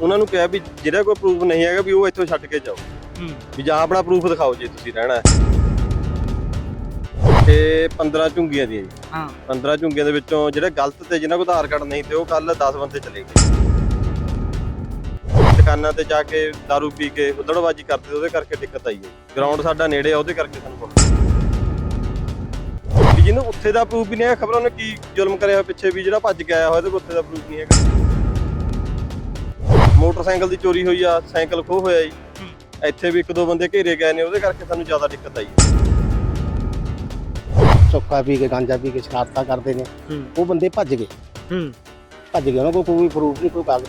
ਉਹਨਾਂ ਨੂੰ ਕਿਹਾ ਵੀ ਜਿਹੜਾ ਕੋਈ ਪ੍ਰੂਫ ਨਹੀਂ ਹੈਗਾ ਵੀ ਉਹ ਇੱਥੋਂ ਛੱਡ ਕੇ ਜਾਓ। ਹੂੰ। ਵੀ ਜਾਂ ਆਪਣਾ ਪ੍ਰੂਫ ਦਿਖਾਓ ਜੇ ਤੁਸੀਂ ਰਹਿਣਾ ਹੈ। ਤੇ 15 ਝੁੰਗੀਆਂ ਦੀਆਂ ਜੀ। ਹਾਂ। 15 ਝੁੰਗੀਆਂ ਦੇ ਵਿੱਚੋਂ ਜਿਹੜੇ ਗਲਤ ਤੇ ਜਿਨ੍ਹਾਂ ਕੋਲ ਆਧਾਰ ਕਾਰਡ ਨਹੀਂ ਤੇ ਉਹ ਕੱਲ 10 ਬੰਦੇ ਚਲੇ ਗਏ। ਦੁਕਾਨਾਂ ਤੇ ਜਾ ਕੇ दारू ਪੀ ਕੇ ਉਧੜਬਾਜੀ ਕਰਦੇ ਉਹਦੇ ਕਰਕੇ ਦਿੱਕਤ ਆਈ ਹੈ। ਗਰਾਊਂਡ ਸਾਡਾ ਨੇੜੇ ਆ ਉਹਦੇ ਕਰਕੇ ਸਾਨੂੰ ਵੀ ਜਿਹਨੂੰ ਉੱਥੇ ਦਾ ਪ੍ਰੂਫ ਵੀ ਨਹੀਂ ਹੈ ਖਬਰ ਉਹਨੇ ਕੀ ਜ਼ੁਲਮ ਕਰਿਆ ਹੋਇਆ ਪਿੱਛੇ ਵੀ ਜਿਹੜਾ ਭੱਜ ਕੇ ਆਇਆ ਹੋਇਆ ਤੇ ਉੱਥੇ ਦਾ ਪ੍ਰੂਫ ਨਹੀਂ ਹੈਗਾ। ਮੋਟਰਸਾਈਕਲ ਦੀ ਚੋਰੀ ਹੋਈ ਆ ਸਾਈਕਲ ਖੋਹ ਹੋਇਆ ਜੀ। ਇੱਥੇ ਵੀ ਇੱਕ ਦੋ ਬੰਦੇ ਘੇਰੇ ਗਏ ਨੇ ਉਹਦੇ ਕਰਕੇ ਸਾਨੂੰ ਜ਼ਿਆਦਾ ਦਿੱਕਤ ਆਈ। ਹੈ ਸੁੱਕਾ ਪੀ ਕੇ ਗਾਂਜਾ ਪੀ ਕੇ ਸ਼ਰਾਰਤਾਂ ਕਰਦੇ ਨੇ। ਉਹ ਬੰਦੇ ਭੱਜ ਗਏ। ਹੂੰ। ਭੱਜ ਗਏ ਉਹਨਾਂ ਕੋਲ ਕੋਈ ਪ੍ਰੂਫ ਨਹੀਂ ਕੋਈ ਕਾਗਜ਼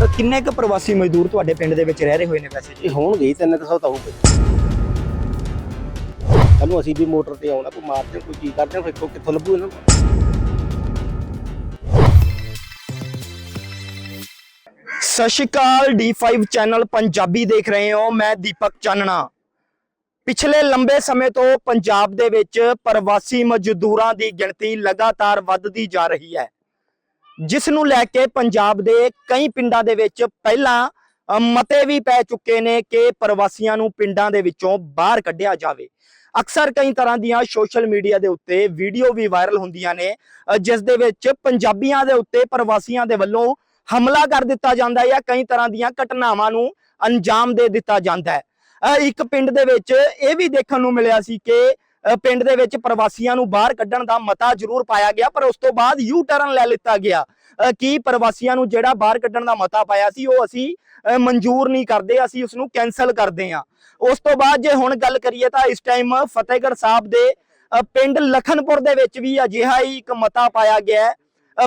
ਤਾਂ ਕਿੰਨੇ ਕੁ ਪ੍ਰਵਾਸੀ ਮਜ਼ਦੂਰ ਤੁਹਾਡੇ ਪਿੰਡ ਦੇ ਵਿੱਚ ਰਹਿ ਰਹੇ ਹੋਏ ਨੇ ਵੈਸੇ? ਜੀ ਇਹ ਹੋਣਗੇ ਹੀ ਤਿੰਨ ਕੁ ਸੌ ਤਾਂ ਹੋਊਗੇ। ਸਾਨੂੰ ਅਸੀਂ ਵੀ ਮੋਟਰ ਤੇ ਆਉਣਾ ਕੋਈ ਮਾਰਦੇ ਕੋਈ ਕੀ ਕਰਦੇ ਫਿਰ ਕਿੱਥੋਂ- ਕਿੱਥੋਂ ਲੱਭੂ ਇਹਨਾਂ ਨੂੰ। ਸਤਿ ਸ਼੍ਰੀ ਅਕਾਲ D5 ਚੈਨਲ ਪੰਜਾਬੀ ਦੇਖ ਰਹੇ ਹੋ, ਮੈਂ ਦੀਪਕ ਚਾਨਣਾ। ਪਿਛਲੇ ਲੰਬੇ ਸਮੇਂ ਤੋਂ ਪੰਜਾਬ ਦੇ ਵਿੱਚ ਪ੍ਰਵਾਸੀ ਮਜ਼ਦੂਰਾਂ ਦੀ ਗਿਣਤੀ ਲਗਾਤਾਰ ਵੱਧਦੀ ਜਾ ਰਹੀ ਹੈ। ਜਿਸ ਨੂੰ ਲੈ ਕੇ ਪੰਜਾਬ ਦੇ ਕਈ ਪਿੰਡਾਂ ਦੇ ਵਿੱਚ ਪਹਿਲਾਂ ਮਤੇ ਵੀ ਪੈ ਚੁੱਕੇ ਨੇ ਕਿ ਪ੍ਰਵਾਸੀਆਂ ਨੂੰ ਪਿੰਡਾਂ ਦੇ ਵਿੱਚੋਂ ਬਾਹਰ ਕੱਢਿਆ ਜਾਵੇ। ਅਕਸਰ ਕਈ ਤਰ੍ਹਾਂ ਦੀਆਂ ਸੋਸ਼ਲ ਮੀਡੀਆ ਦੇ ਉੱਤੇ ਵੀਡੀਓ ਵੀ ਵਾਇਰਲ ਹੁੰਦੀਆਂ ਨੇ ਜਿਸ ਦੇ ਵਿੱਚ ਪੰਜਾਬੀਆਂ ਦੇ ਉੱਤੇ ਪ੍ਰਵਾਸੀਆਂ ਦੇ ਵੱਲੋਂ ਹਮਲਾ ਕਰ ਦਿੱਤਾ ਜਾਂਦਾ ਹੈ ਜਾਂ ਕਈ ਤਰ੍ਹਾਂ ਦੀਆਂ ਘਟਨਾਵਾਂ ਨੂੰ ਅੰਜਾਮ ਦੇ ਦਿੱਤਾ ਜਾਂਦਾ ਹੈ। ਇੱਕ ਪਿੰਡ ਦੇ ਵਿੱਚ ਇਹ ਵੀ ਦੇਖਣ ਨੂੰ ਮਿਲਿਆ ਸੀ ਕਿ ਪਿੰਡ ਦੇ ਵਿੱਚ ਪ੍ਰਵਾਸੀਆਂ ਨੂੰ ਬਾਹਰ ਕੱਢਣ ਦਾ ਮਤਾ ਜ਼ਰੂਰ ਪਾਇਆ ਗਿਆ, ਪਰ ਉਸ ਤੋਂ ਬਾਅਦ ਯੂ ਟਰਨ ਲੈ ਲਿੱਤਾ ਗਿਆ। ਕਿ ਪ੍ਰਵਾਸੀਆਂ ਨੂੰ ਜਿਹੜਾ ਬਾਹਰ ਕੱਢਣ ਦਾ ਮਤਾ ਪਾਇਆ ਸੀ, ਉਹ ਅਸੀਂ ਮਨਜ਼ੂਰ ਨਹੀਂ ਕਰਦੇ, ਅਸੀਂ ਉਸ ਨੂੰ ਕੈਨਸਲ ਕਰਦੇ ਹਾਂ। ਉਸ ਤੋਂ ਬਾਅਦ ਜੇ ਹੁਣ ਗੱਲ ਕਰੀਏ ਤਾਂ ਇਸ ਟਾਈਮ ਫਤਿਹਗੜ੍ਹ ਸਾਹਿਬ ਦੇ ਪਿੰਡ ਲਖਨਪੁਰ ਦੇ ਵਿੱਚ ਵੀ ਅਜਿਹਾ ਹੀ ਇੱਕ ਮਤਾ ਪਾਇਆ ਗਿਆ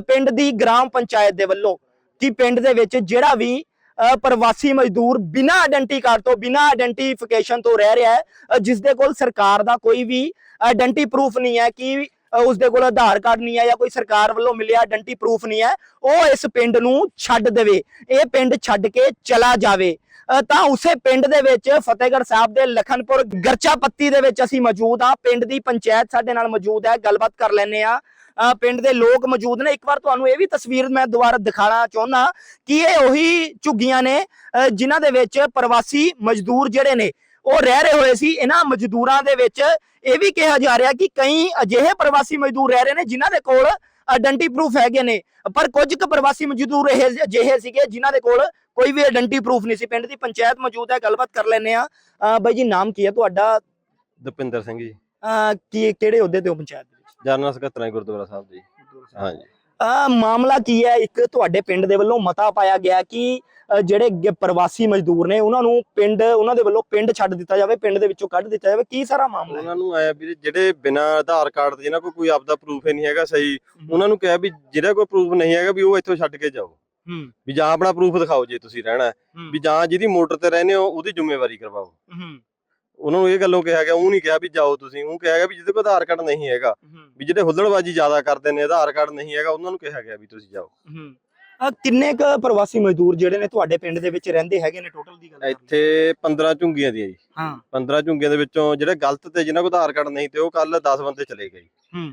ਪਿੰਡ ਦੀ ਗ੍ਰਾਮ ਪੰਚਾਇਤ ਦੇ ਵੱਲੋਂ। ਕਿ ਪਿੰਡ ਦੇ ਵਿੱਚ ਜਿਹੜਾ ਵੀ ਪ੍ਰਵਾਸੀ ਮਜ਼ਦੂਰ ਬਿਨਾਂ ਆਇਡੈਂਟੀ ਕਾਰਡ ਤੋਂ ਬਿਨਾਂ ਆਇਡੈਂਟੀਫਿਕੇਸ਼ਨ ਤੋਂ ਰਹਿ ਰਿਹਾ ਹੈ ਜਿਸ ਦੇ ਕੋਲ ਸਰਕਾਰ ਦਾ ਕੋਈ ਵੀ ਆਇਡੈਂਟੀ ਪ੍ਰੂਫ ਨਹੀਂ ਹੈ ਕਿ ਅ, ਉਸ ਦੇ ਕੋਲ ਆਧਾਰ ਕਾਰਡ ਨਹੀਂ ਹੈ ਜਾਂ ਕੋਈ ਸਰਕਾਰ ਵੱਲੋਂ ਮਿਲਿਆ ਆਇਡੈਂਟੀ ਪ੍ਰੂਫ ਨਹੀਂ ਹੈ ਉਹ ਇਸ ਪਿੰਡ ਨੂੰ ਛੱਡ ਦੇਵੇ। ਇਹ ਪਿੰਡ ਛੱਡ ਕੇ ਚਲਾ ਜਾਵੇ। ਤਾਂ ਉਸੇ ਪਿੰਡ ਦੇ ਵਿੱਚ ਫਤਿਹਗੜ੍ਹ ਸਾਹਿਬ ਦੇ ਲਖਨਪੁਰ ਗਰਚਾ ਪੱਤੀ ਦੇ ਵਿੱਚ ਅਸੀਂ ਮੌਜੂਦ ਹਾਂ। ਪਿੰਡ ਦੀ ਪੰਚਾਇਤ ਸਾਡੇ ਨਾਲ ਮੌਜੂਦ ਹੈ। ਗੱਲਬਾਤ ਕਰ ਲੈਂਦੇ ਆ ਪਿੰਡ ਦੇ ਲੋਕ ਮੌਜੂਦ ਨੇ। ਇੱਕ ਵਾਰ ਤੁਹਾਨੂੰ ਇਹ ਵੀ ਤਸਵੀਰ ਮੈਂ ਦੁਬਾਰਾ ਦਿਖਾਣਾ ਚਾਹੁੰਦਾ ਕਿ ਇਹ ਉਹੀ ਝੁੱਗੀਆਂ ਨੇ ਜਿਨ੍ਹਾਂ ਦੇ ਵਿੱਚ ਪ੍ਰਵਾਸੀ ਮਜ਼ਦੂਰ ਜਿਹੜੇ ਨੇ ਉਹ ਰਹਿ ਰਹੇ ਹੋਏ ਸੀ। ਇਹਨਾਂ ਮਜ਼ਦੂਰਾਂ ਦੇ ਵਿੱਚ ਇਹ ਵੀ ਕਿਹਾ ਜਾ ਰਿਹਾ ਕਿ ਕਈ ਅਜਿਹੇ ਪ੍ਰਵਾਸੀ ਮਜ਼ਦੂਰ ਰਹਿ ਰਹੇ ਨੇ ਜਿਨ੍ਹਾਂ ਦੇ ਕੋਲ ਆਇਡੈਂਟੀ ਪ੍ਰੂਫ ਹੈਗੇ ਨੇ। ਪਰ ਕੁਝ ਕੁ ਪ੍ਰਵਾਸੀ ਮਜ਼ਦੂਰ ਇਹ ਅਜਿਹੇ ਸੀਗੇ ਜਿਨ੍ਹਾਂ ਦੇ ਕੋਲ ਕੋਈ ਵੀ ਆਇਡੈਂਟੀ ਪ੍ਰੂਫ ਨਹੀਂ ਸੀ। ਪਿੰਡ ਦੀ ਪੰਚਾਇਤ ਮੌਜੂਦ ਹੈ ਗੱਲਬਾਤ ਕਰ ਲੈਂਦੇ ਆ ਬਾਈ ਜੀ ਨਾਮ ਕੀ ਹੈ ਤੁਹਾਡਾ? ਦਪਿੰਦਰ ਸਿੰਘ ਜੀ। ਕੀ ਕਿਹੜੇ ਅਹੁਦੇ ਤੇ ਹੋ ਪੰਚਾਇਤ? ਦੇ ਜਨਰਲ ਸਕੱਤਰ ਗੁਰਦੁਆਰਾ ਸਾਹਿਬ ਜੀ। ਹਾਂਜੀ ਆ ਮਾਮਲਾ ਕੀ ਹੈ? ਇੱਕ ਤੁਹਾਡੇ ਪਿੰਡ ਦੇ ਵੱਲੋਂ ਮਤਾ ਪਾਇਆ ਗਿਆ ਕਿ ਅ, ਜਿਹੜੇ ਗ- ਪ੍ਰਵਾਸੀ ਮਜ਼ਦੂਰ ਨੇ ਉਹਨਾਂ ਨੂੰ ਪਿੰਡ ਉਹਨਾਂ ਦੇ ਵੱਲੋਂ ਪਿੰਡ ਛੱਡ ਦਿੱਤਾ ਜਾਵੇ ਪਿੰਡ ਦੇ ਵਿੱਚੋਂ ਕੱਢ ਦਿੱਤਾ ਜਾਵੇ। ਕੀ ਸਾਰਾ ਮਾਮਲਾ ਹੈ? ਉਹਨਾਂ ਨੂੰ ਆਇਆ ਵੀ ਜਿਹੜੇ ਬਿਨਾਂ ਆਧਾਰ ਕਾਰਡ ਦੇ ਜਿਹਨਾਂ ਕੋਲ ਕੋਈ ਆਪਦਾ ਪ੍ਰੂਫ ਹੀ ਨਹੀਂ ਹੈਗਾ ਸਹੀ ਉਹਨਾਂ ਨੂੰ ਕਿਹਾ ਵੀ ਜਿਹੜਾ ਕੋਈ ਪ੍ਰੂਫ ਨਹੀਂ ਹੈਗਾ ਵੀ ਉਹ ਇੱਥੋਂ ਛੱਡ ਕੇ ਜਾਓ। ਹੂੰ। ਵੀ ਜਾਂ ਆਪਣਾ ਪ੍ਰੂਫ ਦਿਖਾਓ ਜੇ ਤੁਸੀਂ ਰਹਿਣਾ ਹੂੰ। ਵੀ ਜਾਂ ਜਿਹਦੀ ਮੋਟਰ ਤੇ ਰਹਿੰਦੇ ਹੋ ਉਹਦੀ ਜ਼ਿੰਮੇਵਾਰੀ ਕਰਵਾਓ। ਹੂੰ। ਉਹਨਾਂ ਨੂੰ ਇਹ ਗੱਲੋਂ ਕਿਹਾ ਗਿਆ ਉਹ ਨਹੀਂ ਕਿਹਾ ਵੀ ਜਾਓ ਤੁਸੀਂ ਉਹ ਕਿਹਾ ਗਿਆ ਵੀ ਜਿਹਦੇ ਕੋਲ ਆਧਾਰ ਕਾਰਡ ਨਹੀਂ ਹੈਗਾ ਵੀ ਜਿਹੜੇ ਹੁੱਲੜਬਾਜੀ ਜ਼ਿਆਦਾ ਕਰਦੇ ਨੇ ਆਧਾਰ ਕਾਰਡ ਨਹੀਂ ਹੈਗਾ ਉਹਨਾਂ ਨੂੰ ਕਿਹਾ ਗਿਆ ਵੀ ਤੁਸੀਂ ਜਾਓ। ਹੂੰ। ਆ ਕਿੰਨੇ ਕ ਪ੍ਰਵਾਸੀ ਮਜ਼ਦੂਰ ਜਿਹੜੇ ਨੇ ਤੁਹਾਡੇ ਪਿੰਡ ਦੇ ਵਿੱਚ ਰਹਿੰਦੇ ਹੈਗੇ ਨੇ ਟੋਟਲ ਦੀ ਗੱਲ? ਇੱਥੇ 15 ਝੁੰਗੀਆਂ ਦੀਆਂ ਜੀ। ਹਾਂ। 15 ਝੁੰਗੀਆਂ ਦੇ ਵਿੱਚੋਂ ਜਿਹੜੇ ਗਲਤ ਤੇ ਜਿਨ੍ਹਾਂ ਕੋਲ ਆਧਾਰ ਕਾਰਡ ਨਹੀਂ ਤੇ ਉਹ ਕੱਲ 10 ਬੰਦੇ ਚਲੇ ਗਏ ਹੂੰ।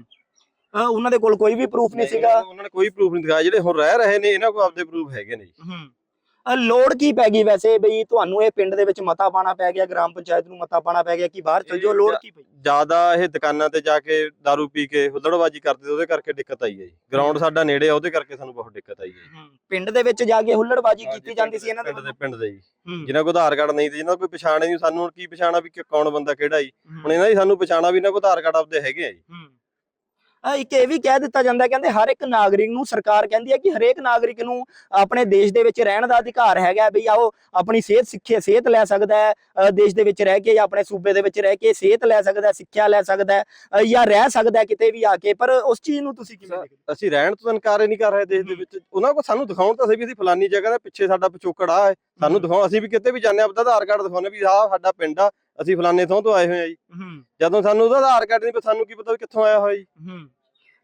ਉਹਨਾਂ ਦੇ ਕੋਲ ਕੋਈ ਵੀ ਪ੍ਰੂਫ ਨਹੀਂ ਸੀਗਾ? ਉਹਨਾਂ ਨੇ ਕੋਈ ਪ੍ਰੂਫ ਨਹੀਂ ਦਿਖਾਇਆ। ਜਿਹੜੇ ਹੁਣ ਰਹਿ ਰਹੇ ਨੇ ਇਹਨਾਂ ਕੋਲ ਆਪਦੇ ਪ੍ਰੂਫ ਹੈਗੇ ਨੇ ਜੀ। ਹੂੰ। ਲੋੜ ਕੀ ਪੈ ਗਈ ਵੈਸੇ ਬਈ ਤੁਹਾਨੂੰ ਇਹ ਪਿੰਡ ਦੇ ਵਿੱਚ ਮਤਾ ਪਾਣਾ ਪੈ ਗਿਆ ਗ੍ਰਾਮ ਪੰਚਾਇਤ ਨੂੰ ਮਤਾ ਪਾਣਾ ਪੈ ਗਿਆ ਕਿ ਬਾਹਰ ਚਲ ਜਾਓ ਲੋੜ ਕੀ ਪਈ? ਜ਼ਿਆਦਾ ਇਹ ਦੁਕਾਨਾਂ ਤੇ ਜਾ ਕੇ दारू ਪੀ ਕੇ ਹੁੱਲੜਬਾਜੀ ਕਰਦੇ ਉਹਦੇ ਕਰਕੇ ਦਿੱਕਤ ਆਈ ਹੈ ਜੀ। ਗਰਾਊਂਡ ਸਾਡਾ ਨੇੜੇ ਆ ਉਹਦੇ ਕਰਕੇ ਸਾਨੂੰ ਬਹੁਤ ਦਿੱਕਤ ਆਈ ਹੈ ਪਿੰਡ ਦੇ ਵਿੱਚ ਜਾ ਕੇ ਹੁੱਲੜਬਾਜੀ ਕੀਤੀ ਜਾਂਦੀ ਸੀ ਇਹਨਾਂ ਦੇ ਪਿੰਡ ਦੇ ਪਿੰਡ ਦੇ ਜੀ। ਜਿਨ੍ਹਾਂ ਕੋਲ ਆਧਾਰ ਕਾਰਡ ਨਹੀਂ ਤੇ ਜਿਨ੍ਹਾਂ ਕੋਈ ਪਛਾਣ ਨਹੀਂ ਸਾਨੂੰ ਹੁਣ ਕੀ ਪਛਾਣਾ ਵੀ ਕਿ ਕੌਣ ਬੰਦਾ ਕਿਹੜਾ ਜੀ। ਹੂੰ। ਹੁਣ ਇਹਨਾਂ ਦੀ ਸਾਨੂੰ ਪਛਾਣਾ ਵੀ ਇਹਨਾਂ ਕੋਲ ਆਧਾਰ ਕਾਰਡ ਆਪਦੇ ਹੈਗੇ ਆ ਜੀ। ਇੱਕ ਇਹ ਵੀ ਕਹਿ ਦਿੱਤਾ ਜਾਂਦਾ ਕਹਿੰਦੇ ਹਰ ਇੱਕ ਨਾਗਰਿਕ ਨੂੰ ਸਰਕਾਰ ਕਹਿੰਦੀ ਹੈ ਕਿ ਹਰੇਕ ਨਾਗਰਿਕ ਨੂੰ ਆਪਣੇ ਦੇਸ਼ ਦੇ ਵਿੱਚ ਰਹਿਣ ਦਾ ਅਧਿਕਾਰ ਹੈਗਾ ਵੀ ਆਓ ਆਪਣੀ ਸਿਹਤ ਸਿੱਖਿਆ ਸਿਹਤ ਲੈ ਸਕਦਾ ਹੈ ਦੇਸ਼ ਦੇ ਵਿੱਚ ਰਹਿ ਕੇ ਜਾਂ ਆਪਣੇ ਸੂਬੇ ਦੇ ਵਿੱਚ ਰਹਿ ਕੇ ਸਿਹਤ ਲੈ ਸਕਦਾ ਸਿੱਖਿਆ ਲੈ ਸਕਦਾ ਜਾਂ ਰਹਿ ਸਕਦਾ ਕਿਤੇ ਵੀ ਆ ਕੇ ਪਰ ਉਸ ਚੀਜ਼ ਨੂੰ ਤੁਸੀਂ ਕਿਵੇਂ ਦੇਖਦੇ ਅਸੀਂ ਰਹਿਣ ਤੋਂ ਇਨਕਾਰ ਹੀ ਨਹੀਂ ਕਰ ਰਹੇ ਦੇਸ਼ ਦੇ। ਵਿੱਚ। ਉਹਨਾਂ ਕੋਲ ਸਾਨੂੰ ਦਿਖਾਉਣ ਤਾਂ ਸਹੀ ਵੀ ਅਸੀਂ ਫਲਾਨੀ ਜਗ੍ਹਾ ਦੇ ਪਿੱਛੇ ਸਾਡਾ ਪਿਛੋਕੜ ਆ ਸਾਨੂੰ ਦਿਖਾਉਣ ਅਸੀਂ ਵੀ ਕਿਤੇ ਵੀ ਜਾਂਦੇ ਆ ਆਪਦਾ ਆਧਾਰ ਕਾਰਡ ਦਿਖਾਉਂਦੇ ਵੀ ਆਹ ਸਾਡਾ ਪਿੰਡ ਆ ਅਸੀਂ ਫਲਾਨੇ ਥਾਂ ਤੋਂ ਆਏ ਹੋਏ ਆ ਜੀ। ਜਦੋਂ ਸਾਨੂੰ ਉਹਦਾ ਆਧਾਰ ਕਾਰਡ ਨਹੀਂ ਪਤਾ ਸਾਨੂੰ ਕੀ ਪਤਾ ਕਿੱਥੋਂ ਆਇਆ ਹੋਇਆ ਜੀ।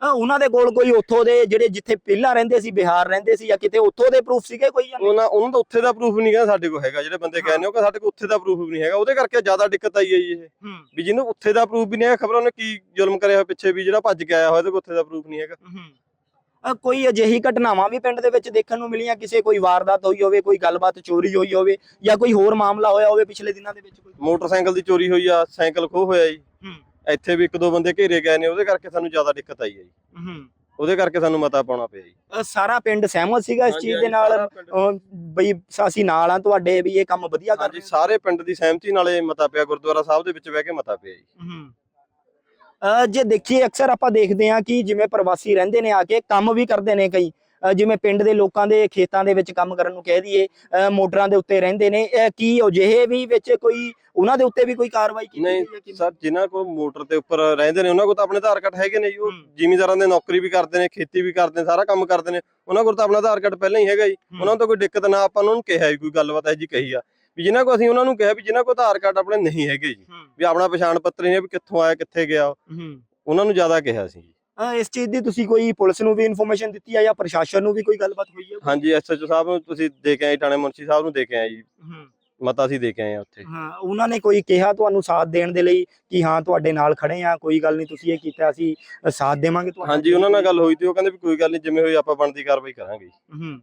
ਉਹਨਾਂ ਦੇ ਕੋਲ ਕੋਈ ਉੱਥੋਂ ਦੇ ਜਿਹੜੇ ਜਿੱਥੇ ਪਹਿਲਾਂ ਰਹਿੰਦੇ ਸੀ ਬਿਹਾਰ ਰਹਿੰਦੇ ਸੀ ਜਾਂ ਕਿਤੇ ਉੱਥੋਂ ਦੇ ਪ੍ਰੂਫ ਸੀਗੇ ਕੋਈ ਜਾਂ? ਉਹਨਾਂ ਉਹਨਾਂ ਦਾ ਉੱਥੇ ਦਾ ਪ੍ਰੂਫ ਨਹੀਂ ਗਾ ਸਾਡੇ ਕੋਲ ਹੈਗਾ ਜਿਹੜੇ ਬੰਦੇ ਕਹਿੰਦੇ ਉਹ ਕਿ ਸਾਡੇ ਕੋਲ ਉੱਥੇ ਦਾ ਪ੍ਰੂਫ ਨਹੀਂ ਹੈਗਾ ਉਹਦੇ ਕਰਕੇ ਜ਼ਿਆਦਾ ਦਿੱਕਤ ਆਈ ਹੈ ਜੀ ਇਹ। ਹੂੰ। ਵੀ ਜਿਹਨੂੰ ਉੱਥੇ ਦਾ ਪ੍ਰੂਫ ਵੀ ਨਹੀਂ ਹੈ ਖਬਰ ਉਹਨੇ ਕੀ ਜ਼ੁਲਮ ਕਰਿਆ ਹੋਇਆ ਪਿੱਛੇ ਵੀ ਜਿਹੜਾ ਭੱਜ ਕੇ ਆਇਆ ਹੋਇਆ ਤੇ ਉੱਥੇ ਦਾ ਪ੍ਰੂਫ ਨਹੀਂ ਹੈਗਾ। ਹੂੰ। ਕੋਈ ਅਜਿਹੀ ਘਟਨਾਵਾਂ ਵੀ ਪਿੰਡ ਦੇ ਵਿੱਚ ਦੇਖਣ ਨੂੰ ਮਿਲੀਆਂ ਕਿਸੇ ਕੋਈ ਵਾਰਦਾਤ ਹੋਈ ਹੋਵੇ ਕੋਈ ਗੱਲਬਾਤ ਚੋਰੀ ਹੋਈ ਹੋਵੇ ਜਾਂ ਕੋਈ ਹੋਰ ਮਾਮਲਾ ਹੋਇਆ ਹੋਵੇ ਪਿਛਲੇ ਦਿਨਾਂ ਦੇ ਵਿੱਚ ਕੋਈ? ਮੋਟਰਸਾਈਕਲ ਦੀ ਚੋਰੀ ਹੋਈ ਆ ਸਾਈਕਲ ਖੋਹ ਹੋਇਆ ਜੀ। ਹੂੰ। ਇੱਥੇ ਵੀ ਇੱਕ ਦੋ ਬੰਦੇ ਘੇਰੇ ਗਏ ਨੇ ਉਹਦੇ ਕਰਕੇ ਸਾਨੂੰ ਜ਼ਿਆਦਾ ਦਿੱਕਤ ਆਈ ਹੈ ਜੀ। ਹੂੰ। ਉਹਦੇ ਕਰਕੇ ਸਾਨੂੰ ਮਤਾ ਪਾਉਣਾ ਪਿਆ ਜੀ। ਸਾਰਾ ਪਿੰਡ ਸਹਿਮਤ ਸੀਗਾ ਇਸ ਚੀਜ਼ ਦੇ ਨਾਲ? ਬਈ ਅਸੀਂ ਨਾਲ ਆ ਤੁਹਾਡੇ ਵੀ ਇਹ ਕੰਮ ਵਧੀਆ ਕਰ ਹਾਂਜੀ ਸਾਰੇ ਪਿੰਡ ਦੀ ਸਹਿਮਤੀ ਨਾਲ ਇਹ ਮਤਾ ਪਿਆ ਗੁਰਦੁਆਰਾ ਸਾਹਿਬ ਦੇ ਵਿੱਚ ਬਹਿ ਕੇ ਮਤਾ ਪਿਆ ਜੀ। ਹੂੰ। ਅ, ਜੇ ਦੇਖੀਏ ਅਕਸਰ ਆਪਾਂ ਦੇਖਦੇ ਹਾਂ ਕਿ ਜਿਵੇਂ ਪ੍ਰਵਾਸੀ ਰਹਿੰਦੇ ਨੇ ਆ ਕੇ ਕੰਮ ਵੀ ਕਰਦੇ ਨੇ ਕਈ। ਜਿਵੇਂ ਪਿੰਡ ਦੇ ਲੋਕਾਂ ਦੇ ਖੇਤਾਂ ਦੇ ਵਿੱਚ ਕੰਮ ਕਰਨ ਨੂੰ ਕਹਿ ਦਈਏ ਮੋਟਰਾਂ ਦੇ ਉੱਤੇ ਰਹਿੰਦੇ ਨੇ ਕੀ ਅਜਿਹੇ ਵੀ ਵਿੱਚ ਕੋਈ ਉਹਨਾਂ ਦੇ ਉੱਤੇ ਵੀ ਕੋਈ ਕਾਰਵਾਈ ਕੀਤੀ ਨਹੀਂ, ਕਿ- ਸਰ ਜਿਨ੍ਹਾਂ ਕੋਲ ਮੋਟਰ ਤੇ ਉੱਪਰ ਰਹਿੰਦੇ ਨੇ ਉਹਨਾਂ ਕੋਲ ਤਾਂ ਆਪਣੇ ਆਧਾਰ ਕਾਰਡ ਹੈਗੇ ਨੇ ਜੀ ਉਹ। ਜ਼ਿਮੀਂਦਾਰਾਂ ਦੇ ਨੌਕਰੀ ਵੀ ਕਰਦੇ ਨੇ ਖੇਤੀ ਵੀ ਕਰਦੇ ਨੇ ਸਾਰਾ ਕੰਮ ਕਰਦੇ ਨੇ ਉਹਨਾਂ ਕੋਲ ਤਾਂ ਆਪਣਾ ਆਧਾਰ ਕਾਰਡ ਪਹਿਲਾਂ ਹੀ ਹੈਗਾ ਜੀ। ਉਹਨਾਂ ਤਾਂ ਕੋਈ ਦਿੱਕਤ ਨਾ ਆਪਾਂ ਉਹਨਾਂ ਨੂੰ ਕਿਹਾ ਜੀ ਕੋਈ ਗੱਲਬਾਤ ਹੈ ਜੀ ਕਹੀ ਆ। ਵੀ ਜਿਨ੍ਹਾਂ ਕੋ ਅਸੀਂ ਉਹਨਾਂ ਨੂੰ ਕਿਹਾ ਵੀ ਜਿਨ੍ਹਾਂ ਕੋਲ ਆਧਾਰ ਕਾਰਡ ਆਪਣੇ ਨਹੀਂ ਹੈਗੇ ਜੀ ਵੀ ਆਪਣਾ ਪਛਾਣ ਪੱਤਰ ਨਹੀਂ ਹੈ ਵੀ ਕਿੱਥੋਂ ਆਇਆ ਕਿੱਥੇ ਗਿਆ ਉਹਨਾਂ ਨੂੰ ਜ਼ਿਆਦਾ ਕਿਹਾ ਸੀ ਜੀ। ਇਸ ਚੀਜ਼ ਦੀ ਤੁਸੀਂ ਕੋਈ ਪੁਲਿਸ ਨੂੰ ਵੀ ਇਨਫੋਰਮੇਸ਼ਨ ਦਿੱਤੀ ਹੈ ਜਾਂ ਪ੍ਰਸ਼ਾਸਨ ਨੂੰ ਵੀ ਕੋਈ ਗੱਲਬਾਤ ਹੋਈ ਹੈ ਹਾਂਜੀ ਐਸਐਚਓ ਸਾਹਿਬ ਨੂੰ ਤੁਸੀਂ ਦੇ ਕੇ ਆਏ ਥਾਣੇ ਮੁਨਸ਼ੀ ਸਾਹਿਬ ਨੂੰ ਦੇ ਕੇ ਆਏ ਜੀ। ਮਤਾ ਅਸੀਂ ਦੇ ਕੇ ਆਏ ਆ ਉੱਥੇ। ਹਾਂ ਉਹਨਾਂ ਨੇ ਕੋਈ ਕਿਹਾ ਤੁਹਾਨੂੰ ਸਾਥ ਦੇਣ ਦੇ ਲਈ ਕਿ ਹਾਂ ਤੁਹਾਡੇ ਨਾਲ ਖੜੇ ਆ ਕੋਈ ਗੱਲ ਨਹੀਂ ਤੁਸੀਂ ਇਹ ਕੀਤਾ ਅਸੀਂ ਸਾਥ ਦੇਵਾਂਗੇ ਤੁਹਾਡਾ? ਹਾਂਜੀ ਉਹਨਾਂ ਨਾਲ ਗੱਲ ਹੋਈ ਤੇ ਉਹ ਕਹਿੰਦੇ ਵੀ ਕੋਈ ਗੱਲ ਨਹੀਂ ਜਿਵੇਂ ਹੋਈ ਆਪਾਂ ਬਣਦੀ ਕਾਰਵਾਈ ਕਰਾਂਗੇ। ਹੂੰ।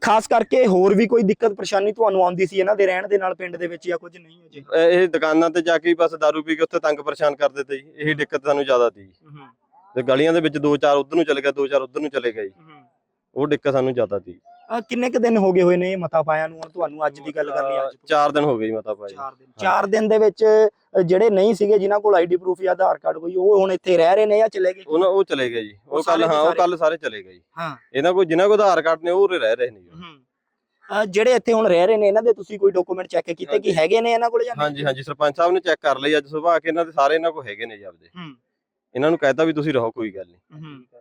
ਖਾਸ ਕਰਕੇ ਹੋਰ ਵੀ ਕੋਈ ਦਿੱਕਤ ਪਰੇਸ਼ਾਨੀ ਤੁਹਾਨੂੰ ਆਉਂਦੀ ਸੀ ਇਹਨਾਂ ਦੇ ਰਹਿਣ ਦੇ ਨਾਲ ਪਿੰਡ ਦੇ ਵਿੱਚ ਜਾਂ ਕੁਝ ਨਹੀਂ ਅਜੇ? ਇਹ ਇਹ ਦੁਕਾਨਾਂ ਤੇ ਜਾ ਕੇ ਹੀ ਬਸ ਦਾਰੂ ਪੀ ਕੇ ਉੱਥੇ ਤੰਗ ਪਰੇਸ਼ਾਨ ਕਰ ਦਿੱਤੇ ਜੀ। ਇਹੀ ਦਿੱਕਤ ਸਾਨੂੰ ਜ਼ਿਆਦਾ ਸੀ। ਹੂੰ ਤੇ ਗਲੀਆਂ ਦੇ ਵਿੱਚ ਦੋ ਚਾਰ ਉਧਰ ਨੂੰ ਚਲੇ ਗਏ ਦੋ ਚਾਰ ਉਧਰ ਨੂੰ ਚਲੇ ਗਏ ਜੀ। ਹੂੰ। ਉਹ ਦਿੱਕਤ ਸਾਨੂੰ ਜ਼ਿਆਦਾ ਸੀ। ਅ, ਕਿੰਨੇ ਕ ਦਿਨ ਹੋ ਗਏ ਹੋਏ ਨੇ ਇਹ ਮਤਾ ਪਾਇਆ ਨੂੰ? ਹੁਣ ਤੁਹਾਨੂੰ ਅੱਜ ਦੀ ਗੱਲ ਕਰਨੀ ਅੱਜ ਤੋਂ? ਦਿਨ ਹੋ ਗਏ ਜੀ ਮਤਾ ਭਾਈ ਚਾਰ ਦਿਨ। ਚਾਰ ਦਿਨ ਦੇ ਵਿੱਚ ਜਿਹੜੇ ਨਹੀਂ ਸੀਗੇ ਜਿਨ੍ਹਾਂ ਕੋਲ ਆਈਡੀ ਪ੍ਰੂਫ ਜਾਂ ਆਧਾਰ ਕਾਰਡ ਕੋਈ ਉਹ ਹੁਣ ਇੱਥੇ ਰਹਿ ਰਹੇ ਨੇ ਜਾਂ ਚਲੇ ਗਏ? ਉਹਨਾਂ ਉਹ ਚਲੇ ਗਏ ਜੀ। ਉਹ ਉਹ ਸਾਰੇ ਕੱਲ ਦੇ ਹਾਂ ਉਹ ਸਾਰੇ? ਕੱਲ ਸਾਰੇ ਚਲੇ ਗਏ ਜੀ। ਹਾਂ। ਇਹਨਾਂ ਕੋਲ ਜਿਨ੍ਹਾਂ ਕੋਲ ਆਧਾਰ ਕਾਰਡ ਨੇ ਉਹ ਉਰੇ ਰਹਿ ਰਹੇ ਨੇ ਜੀ। ਹੂੰ। ਅ, ਜਿਹੜੇ ਇੱਥੇ ਹੁਣ ਰਹਿ ਰਹੇ ਨੇ ਇਹਨਾਂ ਦੇ ਤੁਸੀਂ ਕੋਈ ਡਾਕੂਮੈਂਟ ਚੈੱਕ ਕੀਤੇ ਕਿ ਹਾਂਜੀ। ਹੈਗੇ ਨੇ ਇਹਨਾਂ ਕੋਲ ਜਾਂ ਨਹੀਂ? ਹਾਂਜੀ ਹਾਂਜੀ ਸਰਪੰਚ ਸਾਹਿਬ ਨੇ ਚੈੱਕ ਕਰ ਲਈ ਅੱਜ ਸੁਬਾਹ ਆ ਕੇ ਇਹਨਾਂ ਦੇ ਸਾਰੇ ਇਹਨਾਂ ਕੋਲ ਹੈਗੇ ਨੇ ਜੀ ਆਪਦੇ। ਹੂੰ। ਇਹਨਾਂ ਨੂੰ ਕਹਿਤਾ ਵੀ ਤੁਸੀਂ ਰਹੋ ਕੋਈ ਗੱਲ ਨਹੀਂ। ਹੂੰ। ਆ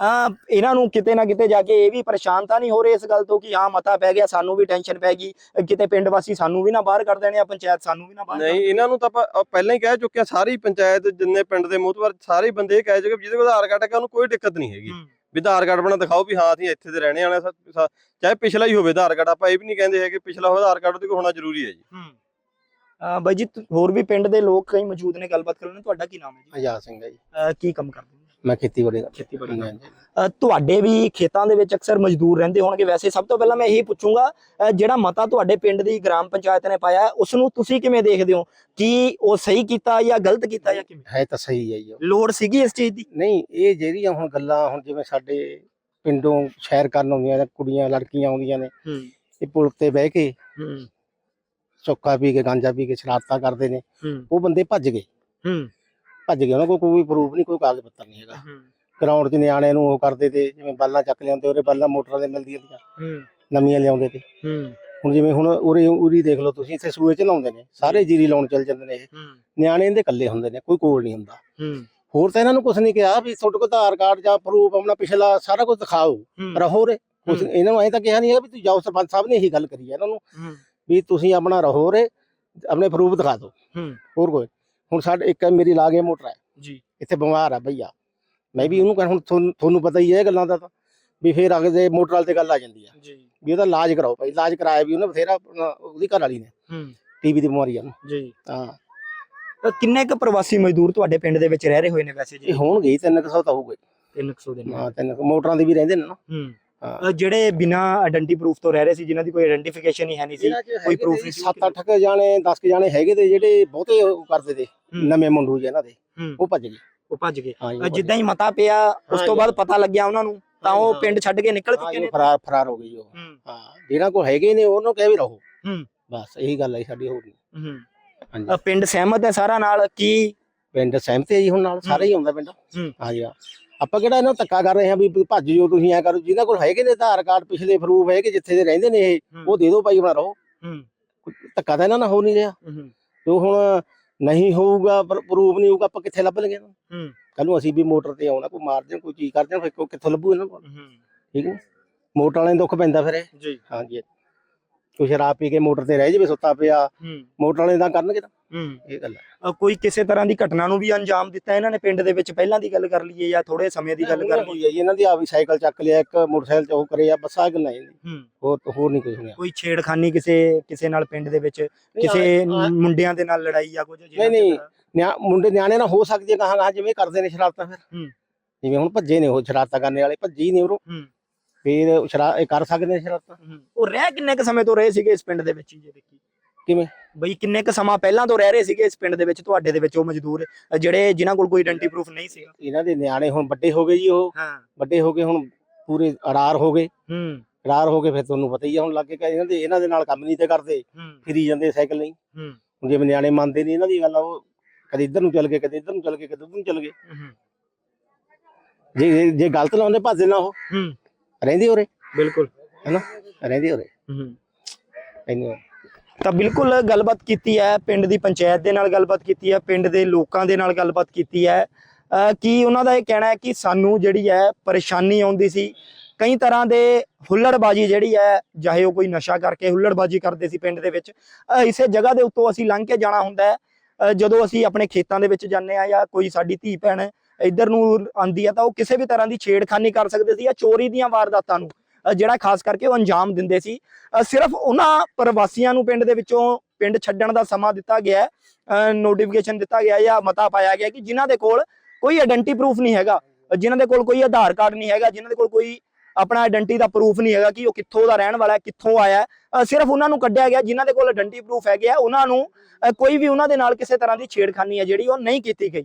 ਇਹਨਾਂ ਨੂੰ ਕਿਤੇ ਨਾ ਕਿਤੇ ਜਾ ਕੇ ਇਹ ਵੀ ਪਰੇਸ਼ਾਨ ਤਾਂ ਨਹੀਂ ਹੋ ਰਹੇ ਇਸ ਗੱਲ ਤੋਂ ਕਿ ਹਾਂ ਮਤਾ ਪੈ ਗਿਆ ਸਾਨੂੰ ਵੀ ਟੈਨਸ਼ਨ ਪੈ ਗਈ। ਕਿਤੇ ਪਿੰਡ ਵਾਸੀ ਸਾਨੂੰ ਵੀ ਨਾ ਬਾਹਰ ਕਰ ਦੇਣੇ ਆ ਪੰਚਾਇਤ ਸਾਨੂੰ ਵੀ ਨਾ ਬਾਹਰ ਨਹੀਂ ਇਹਨਾਂ ਨੂੰ ਤਾਂ ਪਹਿਲਾਂ ਹੀ ਕਹਿ ਚੁੱਕੇ ਆ ਸਾਰੀ ਪੰਚਾਇਤ ਜਿੰਨੇ ਪਿੰਡ ਦੇ ਮੋਹਤਵਰ ਸਾਰੇ ਬੰਦੇ ਇਹ ਕਹਿ ਚੁੱਕੇ ਜਿਹਦੇ ਕੋਲ ਆਧਾਰ ਕਾਰਡ ਹੈ ਉਹਨੂੰ ਕੋਈ ਦਿੱਕਤ ਨਹੀਂ ਹੈਗੀ। ਹੂੰ, ਵੀ ਆਧਾਰ ਕਾਰਡ ਬਣਾ ਦਿਖਾਓ ਵੀ ਹਾਂ ਅਸੀਂ ਇੱਥੇ ਦੇ ਰਹਿਣੇ ਵਾਲੇ ਚਾਹੇ ਪਿਛਲਾ ਹੀ ਹੋਵੇ ਆਧਾਰ ਕਾਰਡ ਆਪਾਂ ਇਹ ਵੀ ਨਹੀਂ ਕਹਿੰਦੇ ਹੈਗੇ ਪਿਛਲਾ ਹੋਵੇ ਆਧਾਰ ਕਾਰਡ ਉਹਦੇ ਕੋਲ ਹੋਣਾ ਜ਼ਰੂਰੀ ਹੈ ਜੀ। ਬਾਈ ਜੀ ਹੋਰ ਵੀ ਪਿੰਡ ਦੇ ਲੋਕ ਕਈ ਮੌਜੂਦ ਨੇ ਗੱਲਬਾਤ ਕਰਨ ਤੁਹਾਡਾ ਕੀ ਨਾਮ ਹੈ ਜੀ? ਆਜ਼ਾਦ ਸਿੰਘ ਹੈ ਜੀ। ਕੀ ਕੰਮ ਕਰਦੇ ਮੈਂ ਖੇਤੀਬਾੜੀ ਦਾ। ਖੇਤੀਬਾੜੀ ਹਾਂਜੀ। ਅ, ਤੁਹਾਡੇ ਵੀ ਖੇਤਾਂ ਦੇ ਵਿੱਚ ਅਕਸਰ ਮਜ਼ਦੂਰ ਰਹਿੰਦੇ ਹੋਣਗੇ। ਵੈਸੇ ਸਭ ਤੋਂ ਪਹਿਲਾਂ ਮੈਂ ਇਹੀ ਪੁੱਛੂੰਗਾ ਅ, ਜਿਹੜਾ ਮਤਾ ਤੁਹਾਡੇ ਪਿੰਡ ਦੀ ਗ੍ਰਾਮ ਪੰਚਾਇਤ ਨੇ ਪਾਇਆ ਉਸ ਨੂੰ ਤੁਸੀਂ ਕਿਵੇਂ ਦੇਖਦੇ ਹੋ? ਕਿ ਉਹ ਸਹੀ ਕੀਤਾ ਜਾਂ ਗਲਤ ਕੀਤਾ ਜਾਂ ਕਿਵੇਂ? ਹੈ ਤਾਂ ਸਹੀ ਹੈ ਜੀ ਉਹ। ਲੋੜ ਸੀਗੀ ਇਸ ਚੀਜ਼ ਦੀ? ਨਹੀਂ ਇਹ ਜਿਹੜੀਆਂ ਹੁਣ ਗੱਲਾਂ ਹੁਣ ਜਿਵੇਂ ਸਾਡੇ ਪਿੰਡੋਂ ਸ਼ਹਿਰ ਕਰਨ ਆਉਂਦੀਆਂ ਨੇ ਕੁੜੀਆਂ ਲੜਕੀਆਂ ਆਉਂਦੀਆਂ ਨੇ ਹੂੰ। ਇਹ ਪੁਲ ਤੇ ਬਹਿ ਕੇ ਹੂੰ। ਚੌਕਾ ਪੀ ਕੇ ਗਾਂਜਾ ਪੀ ਕੇ ਸ਼ਰਾਰਤਾਂ ਕਰਦੇ ਨੇ ਹੂੰ। ਉਹ ਬੰਦੇ ਭੱਜ ਗਏ। ਹੂੰ। ਭੱਜ ਗਏ ਉਹਨਾਂ ਕੋਲ ਕੋਈ ਪ੍ਰੂਫ ਨਹੀਂ ਕੋਈ ਕਾਗਜ਼ ਪੱਤਰ ਨਹੀਂ ਹੈਗਾ। ਗਰਾਊਂਡ 'ਚ ਨਿਆਣਿਆਂ ਨੂੰ ਉਹ ਕਰਦੇ ਤੇ ਜਿਵੇਂ ਬਾਲਾਂ ਚੱਕ ਲਿਆਉਂਦੇ ਉਹਦੇ ਬਾਲਾਂ ਮੋਟਰਾਂ ਦੇ ਮਿਲਦੀਆਂ ਤੀਆਂ ਹੂੰ। ਨਵੀਆਂ ਲਿਆਉਂਦੇ ਤੇ। ਹੂੰ। ਹੁਣ ਜਿਵੇਂ ਹੁਣ ਉਰੇ ਉਰੀ ਦੇਖ ਲਓ ਤੁਸੀਂ ਇੱਥੇ ਸੂਏ 'ਚ ਲਾਉਂਦੇ ਨੇ ਸਾਰੇ ਜੀਰੀ ਲਾਉਣ ਚੱਲ ਜਾਂਦੇ ਨੇ ਇਹ। ਨਿਆਣੇ ਇਹਦੇ ਇਕੱਲੇ ਹੁੰਦੇ ਨੇ ਕੋਈ ਕੋਲ ਨਹੀਂ ਹੁੰਦਾ। ਹੂੰ। ਹੋਰ ਤਾਂ ਇਹਨਾਂ ਨੂੰ ਕੁਝ ਨਹੀਂ ਕਿਹਾ ਵੀ ਤੁਹਾਡੇ ਕੋਲ ਆਧਾਰ ਕਾਰਡ ਜਾਂ ਪ੍ਰੂਫ ਆਪਣਾ ਪਿਛਲਾ ਸਾਰਾ ਕੁਝ ਦਿਖਾਓ ਰਹੋ ਰੇ ਹੂੰ। ਇਹਨਾਂ ਨੂੰ ਐਂ ਤਾਂ ਕਿਹਾ ਨਹੀਂ ਹੈ ਵੀ ਤੁਸੀਂ ਜਾਓ ਸਰਪੰਚ ਸਾਹਿਬ ਨੇ ਇਹੀ ਗੱਲ ਕਰੀ ਹੈ ਇਹਨਾਂ ਨੂੰ ਵੀ ਤੁਸੀਂ ਆਪਣਾ ਰਹੋ ਰੇ ਆਪਣੇ ਪ੍ਰੂਫ ਦਿਖਾ ਦਿਓ। ਹੋਰ ਕੋਈ। ਹੁਣ ਸਾਡੇ ਇੱਕ ਮੇਰੀ ਲਾਗੇ ਮੋਟਰ ਹੈ। ਜੀ। ਇੱਥੇ ਬਿਮਾਰ ਆ ਭਈਆ। ਮੈਂ ਵੀ ਉਹਨੂੰ ਕਹਿ ਹੁਣ ਤੁਹਾਨੂੰ ਪਤਾ ਹੀ ਹੈ ਗੱਲਾਂ ਦਾ ਤਾਂ ਵੀ ਫੇਰ ਅਗੇ ਦੇ ਮੋਟਰ ਵਾਲ ਤੇ ਗੱਲ ਆ ਜਾਂਦੀ ਆ ਜੀ। ਵੀ ਉਹਦਾ ਇਲਾਜ ਕਰਾਓ ਭਾਈ ਇਲਾਜ ਕਰਾਇਆ ਵੀ ਉਹਨੇ ਬਥੇਰਾ ਉਹਦੀ ਘਰ ਵਾਲੀ ਨੇ। ਹੂੰ। ਟੀਵੀ ਦੀ ਬਿਮਾਰੀ ਆ ਉਹਨੂੰ। ਜੀ। ਹਾਂ। ਕਿੰਨੇ ਕੁ ਪ੍ਰਵਾਸੀ ਮਜ਼ਦੂਰ ਤੁਹਾਡੇ ਪਿੰਡ ਦੇ ਵਿੱਚ ਰਹਿ ਰਹੇ ਹੋਏ ਨੇ ਵੈਸੇ ਜੀ? ਇਹ ਹੋਣਗੇ ਹੀ 300 ਤਾਂ ਹੋਊਗੇ 300 ਦੇ ਨਾਲ ਹਾਂ ਤਿੰਨ ਕੁ ਮੋਟਰਾਂ ਦੇ ਵੀ ਰਹਿੰਦੇ ਨੇ ਨਾ। ਹੂੰ। ਜਿਹੜੇ ਬਿਨਾ ਆਇਡੈਂਟੀ ਪ੍ਰੂਫ ਤੋਂ ਰਹਿ ਰਹੇ ਸੀ ਜਿਨ੍ਹਾਂ ਦੀ ਕੋਈ ਆਇਡੈਂਟੀਫਿਕੇਸ਼ਨ ਹੀ ਹੈ ਨਹੀਂ ਸੀ ਕੋਈ proof ਨਹੀਂ ਸੀ, 7-8 ਕ ਜਾਣੇ 10 ਕ ਜਾਣੇ ਹੈਗੇ ਤੇ ਜਿਹੜੇ ਬਹੁਤੇ ਉਹ ਕਰਦੇ ਤੇ। ਨਵੇਂ ਮੁੰਡੂ ਜਿਹਨਾਂ ਦੇ ਉਹ ਭੱਜ ਗਏ। ਉਹ ਭੱਜ ਗਏ। ਜਿੱਦਾਂ ਹੀ ਮਤਾ ਪਿਆ ਉਸ ਤੋਂ ਹਾਂਜੀ। ਬਾਅਦ ਪਤਾ ਲੱਗਿਆ ਉਹਨਾਂ ਨੂੰ ਤਾਂ ਉਹ। ਪਿੰਡ ਛੱਡ ਕੇ ਨਿਕਲ ਚੁੱਕੇ ਨੇ। ਫਰਾਰ ਫਰਾਰ ਹੋ ਗਈ ਉਹ। ਹੂੰ। ਜਿਹਨਾਂ ਕੋਲ ਹੈਗੇ ਨੇ ਉਹਨੂੰ ਕਹਿ ਵੀ ਰਹੋ। ਬਸ ਇਹੀ ਗੱਲ ਹੈ ਸਾਡੀ ਹੋਰ ਨਹੀਂ। ਹਾਂਜੀ ਪਿੰਡ ਸਹਿਮਤ ਹੈ ਸਾਰਾ ਨਾਲ ਕੀ? ਪਿੰਡ ਸਹਿਮਤ ਹੈ ਜੀ ਹੁਣ ਨਾਲ ਸਾਰੇ ਹੀ ਆਉਂਦਾ ਪਿੰਡ। ਹੂੰ। ਹਾਂ ਜੀ ਹਾਂ। ਆਪਾਂ ਕਿਹੜਾ ਇਹਨਾਂ ਨੂੰ ਧੱਕਾ ਕਰ ਰਹੇ ਹਾਂ ਵੀ ਭੱਜ ਜਾਓ ਤੁਸੀਂ ਐ ਕਰੋ। ਜਿਹਨਾਂ ਕੋਲ ਹੈਗੇ ਨੇ ਆਧਾਰ ਕਾਰਡ ਪਿਛਲੇ ਪ੍ਰੂਫ ਹੈਗੇ ਜਿੱਥੇ ਦੇ ਰਹਿੰਦੇ ਨੇ ਇਹ ਉਹ ਦੇ ਦਿਓ ਭਾਈ ਬਣਾ ਰਹੋ। ਧੱਕਾ ਤਾਂ ਇਹਨਾਂ ਨਾਲ ਹੋ ਨਹੀਂ ਰਿਹਾ। ਜੋ ਹੁਣ ਨਹੀਂ ਹੋਊਗਾ ਪ੍ਰੂਫ ਨਹੀਂ ਹੋਊਗਾ ਆਪਾਂ ਕਿੱਥੇ ਲੱਭ ਲਗੇ ਹੂੰ। ਕੱਲ ਨੂੰ ਅਸੀਂ ਵੀ ਮੋਟਰ ਤੇ ਆਉਣਾ ਕੋਈ ਮਾਰ ਦੇਣ ਕੋਈ ਚੀਜ਼ ਕਰ ਦੇਣ ਫਿਰ ਕਿੱਥੋਂ ਲੱਭੂ ਇਹਨਾਂ ਕੋਲ? ਠੀਕ ਹੈ ਮੋਟਰ ਵਾਲਿਆਂ ਨੂੰ ਦੁੱਖ ਪੈਂਦਾ ਫਿਰ ਇਹ। ਜੀ। ਹਾਂਜੀ। ਕੋਈ ਸ਼ਰਾਬ ਪੀ ਕੇ ਮੋਟਰ ਤੇ ਰਹਿ ਜਾਵੇ ਸੁੱਤਾ ਪਿਆ। ਮੋਟਰ ਵਾਲੇ ਤਾਂ ਕਰਨਗੇ ਤਾਂ ਇਹ ਗੱਲ ਹੈ। ਕੋਈ ਕਿਸੇ ਤਰ੍ਹਾਂ ਦੀ ਘਟਨਾ ਨੂੰ ਵੀ ਅੰਜਾਮ ਦਿੱਤਾ ਇਹਨਾਂ ਨੇ? ਪਿੰਡ ਦੇ ਵਿੱਚ ਪਹਿਲਾਂ ਦੀ ਗੱਲ ਕਰ ਲਈਏ ਜਾਂ ਥੋੜੇ ਸਮੇਂ ਦੀ ਗੱਲ ਕਰ ਲਈਏ? ਇਹਨਾਂ ਦੀ ਆ ਵੀ ਸਾਈਕਲ ਚੱਕ ਲਿਆ ਇੱਕ ਮੋਟਰਸਾਈਕਲ ਚ ਉਹ ਕਰੇ ਆ ਬਸ ਗੱਲਾਂ ਇਹਦੀ ਹੋਰ ਹੋਰ ਨਹੀਂ ਕੁਝ ਹੋਇਆ। ਕੋਈ ਛੇੜਖਾਨੀ ਕਿਸੇ ਕਿਸੇ ਨਾਲ ਪਿੰਡ ਦੇ ਵਿੱਚ? ਕਿਸੇ ਮੁੰਡਿਆਂ ਦੇ ਨਾਲ ਲੜਾਈ ਜਾਂ ਕੁਝ ਨਹੀਂ, ਨਹੀਂ। ਮੁੰਡੇ ਨਿਆਣੇ ਨਾਲ ਹੋ ਸਕਦੀ ਹੈ ਕਹਾਂ ਕਹਾਂ ਜਿਵੇਂ ਕਰਦੇ ਨੇ ਸ਼ਰਾਰਤਾਂ ਫਿਰ। ਜਿਵੇਂ ਹੁਣ ਭੱਜੇ ਨੇ ਉਹ ਸ਼ਰਾਰਤਾਂ ਕਰਨ ਵਾਲੇ ਭੱਜੀ ਨੇ ਉਹ ਹੂੰ। ਫੇਰ ਉਹ ਸ਼ਰਾ ਇਹ ਕਰ ਸਕਦੇ ਨੇ ਸ਼ਰਾਰਤਾਂ? ਉਹ ਰਹਿ ਕਿੰਨੇ ਕ ਸਮੇਂ ਤੋਂ ਰਹੇ ਸੀਗੇ ਇਸ ਪਿੰਡ ਦੇ ਵਿੱਚ ਜੇ ਦੇਖੀ? ਕਿਵੇਂ? ਬਈ ਕਿੰਨੇ ਕ ਸਮਾਂ ਪਹਿਲਾਂ ਤੋਂ ਰਹਿ ਰਹੇ ਸੀਗੇ ਇਸ ਪਿੰਡ ਦੇ ਵਿੱਚ ਤੁਹਾਡੇ ਦੇ ਵਿੱਚ ਉਹ ਮਜ਼ਦੂਰ ਜਿਹੜੇ ਜਿਨ੍ਹਾਂ ਕੋਲ ਕੋਈ ਆਇਡੈਂਟੀ ਪ੍ਰੂਫ ਨਹੀਂ ਸੀਗਾ? ਇਹਨਾਂ ਦੇ ਨਿਆਣੇ ਹੁਣ ਵੱਡੇ ਹੋ ਗਏ ਜੀ ਉਹ। ਹਾਂ। ਵੱਡੇ ਹੋ ਕੇ ਹੁਣ ਪੂਰੇ ਅਰਾਰ ਹੋ ਗਏ। ਹੂੰ। ਅਰਾਰ ਹੋ ਕੇ ਫਿਰ ਤੁਹਾਨੂੰ ਪਤਾ ਹੀ ਆ ਹੁਣ ਲੱਗੇ ਕਿ ਇਹਨਾਂ ਦੇ ਇਹਨਾਂ ਦੇ ਨਾਲ ਕੰਮ ਨਹੀਂ ਤੇ ਕਰਦੇ। ਫਿਰੀ ਜਾਂਦੇ ਸਾਈਕਲ ਨਹੀਂ। ਹੂੰ। ਜਿਵੇਂ ਨਿਆਣੇ ਮੰਨਦੇ ਨਹੀਂ ਇਹਨਾਂ ਦੀ ਗੱਲ ਉਹ ਕਦੇ ਇੱਧਰ ਨੂੰ ਚੱਲ ਗਏ ਕਦੇ ਇੱਧਰ ਨੂੰ ਚੱਲ ਗਏ ਕਦੇ ਉੱਧਰ ਨੂੰ ਚੱਲ ਗਏ। ਜੇ ਜੇ ਗਲਤ ਲਾਉਂਦੇ ਭੱਜਦੇ ਨਾ ਉਹ। ਹੂੰ। ਰਹਿੰਦੇ ਉਰੇ? ਬਿਲਕੁਲ। ਰਹਿੰਦੇ ਉਰੇ? ਹੂੰ। ਇੰਨੇ ਤਾਂ ਬਿਲਕੁਲ ਗੱਲਬਾਤ ਕੀਤੀ ਹੈ ਪਿੰਡ ਦੀ ਪੰਚਾਇਤ ਦੇ ਨਾਲ ਗੱਲਬਾਤ ਕੀਤੀ ਹੈ ਪਿੰਡ ਦੇ ਲੋਕਾਂ ਦੇ ਨਾਲ ਗੱਲਬਾਤ ਕੀਤੀ ਹੈ। ਕਿ ਉਹਨਾਂ ਦਾ ਇਹ ਕਹਿਣਾ ਹੈ ਕਿ ਸਾਨੂੰ ਜਿਹੜੀ ਹੈ ਪਰੇਸ਼ਾਨੀ ਆਉਂਦੀ ਸੀ ਕਈ ਤਰ੍ਹਾਂ ਦੇ ਹੁੱਲੜਬਾਜੀ ਜਿਹੜੀ ਹੈ ਚਾਹੇ ਉਹ ਕੋਈ ਨਸ਼ਾ ਕਰਕੇ ਹੁੱਲੜਬਾਜੀ ਕਰਦੇ ਸੀ ਪਿੰਡ ਦੇ ਵਿੱਚ ਇਸੇ ਜਗ੍ਹਾ ਦੇ ਉੱਤੋਂ ਅਸੀਂ ਲੰਘ ਕੇ ਜਾਣਾ ਹੁੰਦਾ ਹੈ। ਜਦੋਂ ਅਸੀਂ ਆਪਣੇ ਖੇਤਾਂ ਦੇ ਵਿੱਚ ਜਾਂਦੇ ਆ ਜਾਂ ਕੋਈ ਸਾਡੀ ਧੀ ਭੈਣ ਇੱਧਰ ਨੂੰ ਆਂਦੀ ਆ ਤਾਂ ਉਹ ਕਿਸੇ ਵੀ ਤਰ੍ਹਾਂ ਦੀ ਛੇੜਖਾਨੀ ਕਰ ਸਕਦੇ ਸੀ ਜਾਂ ਚੋਰੀ ਦੀਆਂ ਵਾਰਦਾਤਾਂ ਨੂੰ ਜਿਹੜਾ ਖਾਸ ਕਰਕੇ ਉਹ ਅੰਜਾਮ ਦਿੰਦੇ ਸੀ। ਸਿਰਫ ਉਹਨਾਂ ਪ੍ਰਵਾਸੀਆਂ ਨੂੰ ਪਿੰਡ ਦੇ ਵਿੱਚੋਂ ਪਿੰਡ ਛੱਡਣ ਦਾ ਸਮਾਂ ਦਿੱਤਾ ਗਿਆ ਨੋਟੀਫਿਕੇਸ਼ਨ ਦਿੱਤਾ ਗਿਆ ਜਾਂ ਮਤਾ ਪਾਇਆ ਗਿਆ ਕਿ ਜਿਨ੍ਹਾਂ ਦੇ ਕੋਲ ਕੋਈ ਆਇਡੈਂਟੀ ਪ੍ਰੂਫ ਨਹੀਂ ਹੈਗਾ ਅਹ ਜਿਨ੍ਹਾਂ ਦੇ ਕੋਲ ਕੋਈ ਆਧਾਰ ਕਾਰਡ ਨਹੀਂ ਹੈਗਾ, ਜਿਨ੍ਹਾਂ ਦੇ ਕੋਲ ਕੋਈ ਆਪਣਾ ਆਇਡੈਂਟੀ ਦਾ ਪ੍ਰੂਫ ਨਹੀਂ ਹੈਗਾ ਕਿ ਉਹ ਕਿੱਥੋਂ ਦਾ ਰਹਿਣ ਵਾਲਾ ਹੈ, ਕਿੱਥੋਂ ਆਇਆ ਹੈ। ਸਿਰਫ ਉਹਨਾਂ ਨੂੰ ਕੱਢਿਆ ਗਿਆ, ਜਿਨ੍ਹਾਂ ਦੇ ਕੋਲ ਆਇਡੈਂਟੀ ਪ੍ਰੂਫ ਹੈਗੇ ਆ, ਉਹਨਾਂ ਨੂੰ ਕੋਈ ਵੀ ਉਹਨਾਂ ਦੇ ਨਾਲ ਕਿਸੇ ਤਰ੍ਹਾਂ ਦੀ ਛੇੜਖਾਨੀ ਹੈ ਜਿਹੜੀ ਉਹ ਨਹੀਂ ਕੀਤੀ ਗਈ।